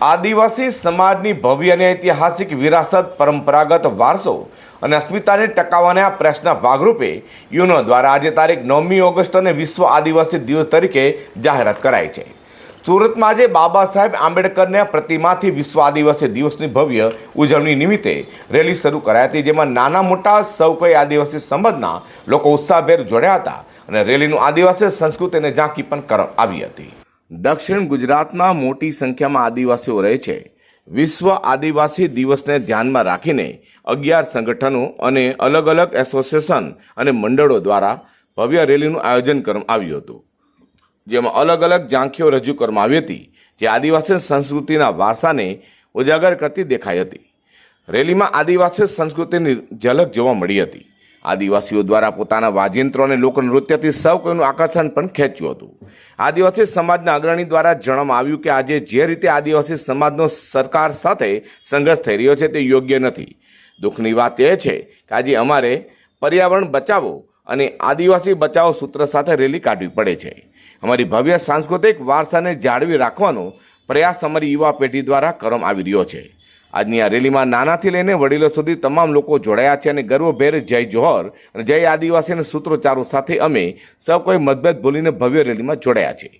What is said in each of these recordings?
આદિવાસી સમાજની ભવ્ય અને ઐતિહાસિક વિરાસત પરંપરાગત વારસો અને અસ્મિતાને ટકાવવાના પ્રયાસના ભાગરૂપે યુનો દ્વારા આજે તારીખ નવમી ઓગસ્ટ અને વિશ્વ આદિવાસી દિવસ તરીકે જાહેરાત કરાઈ છે. સુરતમાં આજે બાબા સાહેબ આંબેડકરના પ્રતિમાથી વિશ્વ આદિવાસી દિવસની ભવ્ય ઉજવણી નિમિત્તે રેલી શરૂ કરાઈ હતી, જેમાં નાના મોટા સૌ કોઈ આદિવાસી સમાજના લોકો ઉત્સાહભેર જોડ્યા હતા અને રેલીનું આદિવાસી સંસ્કૃતિને ઝાંકી પણ કરવામાં આવી હતી. દક્ષિણ ગુજરાતમાં મોટી સંખ્યામાં આદિવાસીઓ રહે છે. વિશ્વ આદિવાસી દિવસને ધ્યાનમાં રાખીને અગિયાર સંગઠનો અને અલગ અલગ એસોસિએશન અને મંડળો દ્વારા ભવ્ય રેલીનું આયોજન કરવામાં આવ્યું હતું. જેમાં અલગ અલગ ઝાંખીઓ રજૂ કરવામાં આવી હતી, જે આદિવાસી સંસ્કૃતિના વારસાને ઉજાગર કરતી દેખાઈ હતી. રેલીમાં આદિવાસી સંસ્કૃતિની ઝલક જોવા મળી હતી. આદિવાસીઓ દ્વારા પોતાના વાજિંત્રો અને લોકનૃત્યથી સૌ કોઈનું આકર્ષણ પણ ખેંચ્યું હતું. આદિવાસી સમાજના અગ્રણી દ્વારા જણાવવામાં આવ્યું કે આજે જે રીતે આદિવાસી સમાજનો સરકાર સાથે સંઘર્ષ થઈ રહ્યો છે તે યોગ્ય નથી. દુઃખની વાત એ છે કે આજે અમારે પર્યાવરણ બચાવો અને આદિવાસી બચાવો સૂત્ર સાથે રેલી કાઢવી પડે છે. અમારી ભવ્ય સાંસ્કૃતિક વારસાને જાળવી રાખવાનો પ્રયાસ અમારી યુવા પેઢી દ્વારા કરવામાં આવી રહ્યો છે. આજની આ રેલીમાં નાનાથી લઈને વડીલો સુધી તમામ લોકો જોડાયા છે અને ગર્વભેર જય જોહર અને જય આદિવાસી અને સૂત્રોચ્ચારો સાથે અમે સૌ કોઈ મતભેદ ભૂલીને ભવ્ય રેલીમાં જોડાયા છે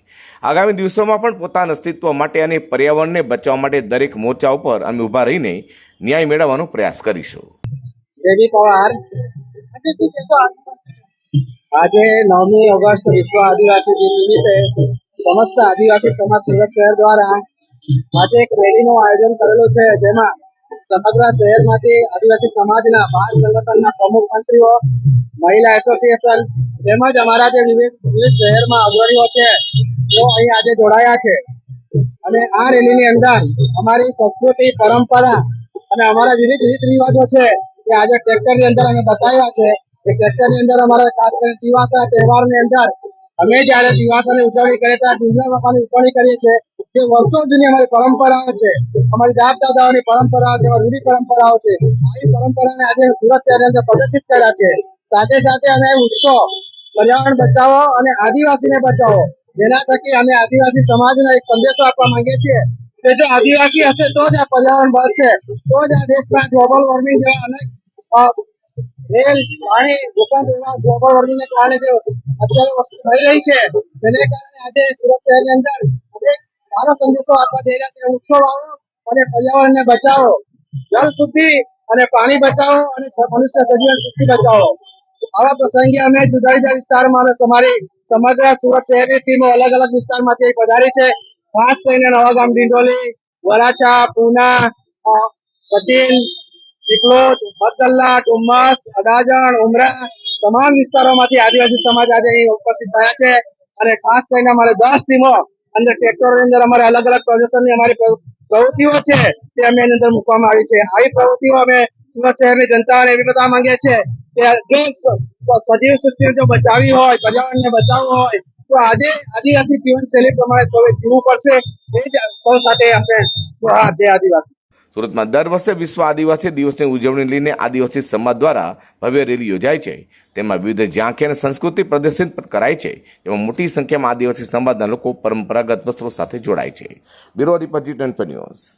આગામી દિવસોમાં પણ પોતાના અસ્તિત્વ માટે અને પર્યાવરણને બચાવવા માટે દરેક મોરચા ઉપર અમે ઊભા રહીને ન્યાય મેળવવાનો પ્રયાસ કરીશું. આજે નવમી ઓગસ્ટ વિશ્વ આદિવાસી દિન નિમિત્તે સમસ્ત આદિવાસી સમાજ સુરત શહેર દ્વારા આજે એક રેલીનું આયોજન કરેલું છે, જેમાં સમગ્ર શહેરમાંથી આદિવાસી સમાજના બાર સંગઠનના પ્રમુખ મંત્રીઓ, મહિલા એસોસિએશન તેમજ અમારા જે વિવિધ વિવિધ શહેરમાં અગ્રણીઓ છે, તેઓ અહીં આજે જોડાયા છે. અને આ રેલીની અંદર અમારી સંસ્કૃતિ, પરંપરા અને અમારા વિવિધ રીત રિવાજો છે તે આજે ટ્રેક્ટરની અંદર અમે બતાવ્યા છે. કે ટ્રેક્ટરની અંદર અમારે ખાસ કરીને દિવાસા તહેવારની અંદર અમે જ્યારે દિવાસાની ઉજવણી કરીએ ત્યારે ડુંગરા બાપાની ઉજવણી કરીએ છીએ જે વર્ષો જૂની અમારી પરંપરાઓ છે, અમારી દાદ દાદાઓની પરંપરાઓ છે રૂઢી પરંપરાઓ છે, આવી પરંપરાને આજે સુરત શહેરની અંદર પ્રદર્શિત કર્યા છે. સાથે સાથે અમે ઉત્સવ, પર્યાવરણ બચાવો અને આદિવાસીને બચાવો, જેના થકી અમે આદિવાસી સમાજને એક સંદેશો આપવા માંગીએ છીએ કે જો આદિવાસી હશે તો જ આ પર્યાવરણ બચશે તો જ આ દેશમાં ગ્લોબલ વોર્મિંગ જેવા અનેક રેલ, પાણી, ભૂકંપ એવા ગ્લોબલ વોર્મિંગને કારણે જે અત્યારે વસ્તુ થઈ રહી છે, તેને કારણે આજે સુરત શહેરની અંદર સારો સંદેશો આપવા જઈ રહ્યા છે વૃક્ષો વાવો અને પર્યાવરણને બચાવો. જળ શુદ્ધિ અને પાણી બચાવો અને મનુષ્ય સજીવન શુદ્ધિ બચાવો. આવા પ્રસંગે અમે જુદા જુદા વિસ્તારમાં અમે અમારી સમગ્ર સુરત શહેરની ટીમો અલગ અલગ વિસ્તારમાંથી પધારી છે. ખાસ કરીને નવાગામ ડિંડોલી, વરાછા, પૂના સચિન ચિકલોદ મતગલ્લા ડુમ્મસ, અડાજણ, ઉમરા તમામ વિસ્તારોમાંથી આદિવાસી સમાજ આજે અહીં ઉપસ્થિત થયા છે. અને ખાસ કરીને અમારે દસ ટીમો અંદર ટ્રેક્ટરોની અંદર અમારે અલગ અલગ પ્રદર્શનની અમારી પ્રવૃત્તિઓ છે તે અમે એની અંદર મૂકવામાં આવી છે. આવી પ્રવૃત્તિઓ અમે સુરત શહેરની જનતાને એવી બતાવવા માંગીએ છીએ કે જો સજીવ સૃષ્ટિને જો બચાવવી હોય, પર્યાવરણને બચાવવું હોય, તો આજે આદિવાસી જીવનશૈલી પ્રમાણે સૌએ જીવવું પડશે. એ જ સૌ સાથે આપણે આદિવાસી સુરતમાં દર વર્ષે વિશ્વ આદિવાસી દિવસની ઉજવણી લઈને આદિવાસી સમાજ દ્વારા ભવ્ય રેલી યોજાય છે. તેમાં વિવિધ ઝાંખી અને સંસ્કૃતિ પ્રદર્શિત પણ કરાય છે, જેમાં મોટી સંખ્યામાં આદિવાસી સમાજના લોકો પરંપરાગત વસ્ત્રો સાથે જોડાય છે. Bureau report G news.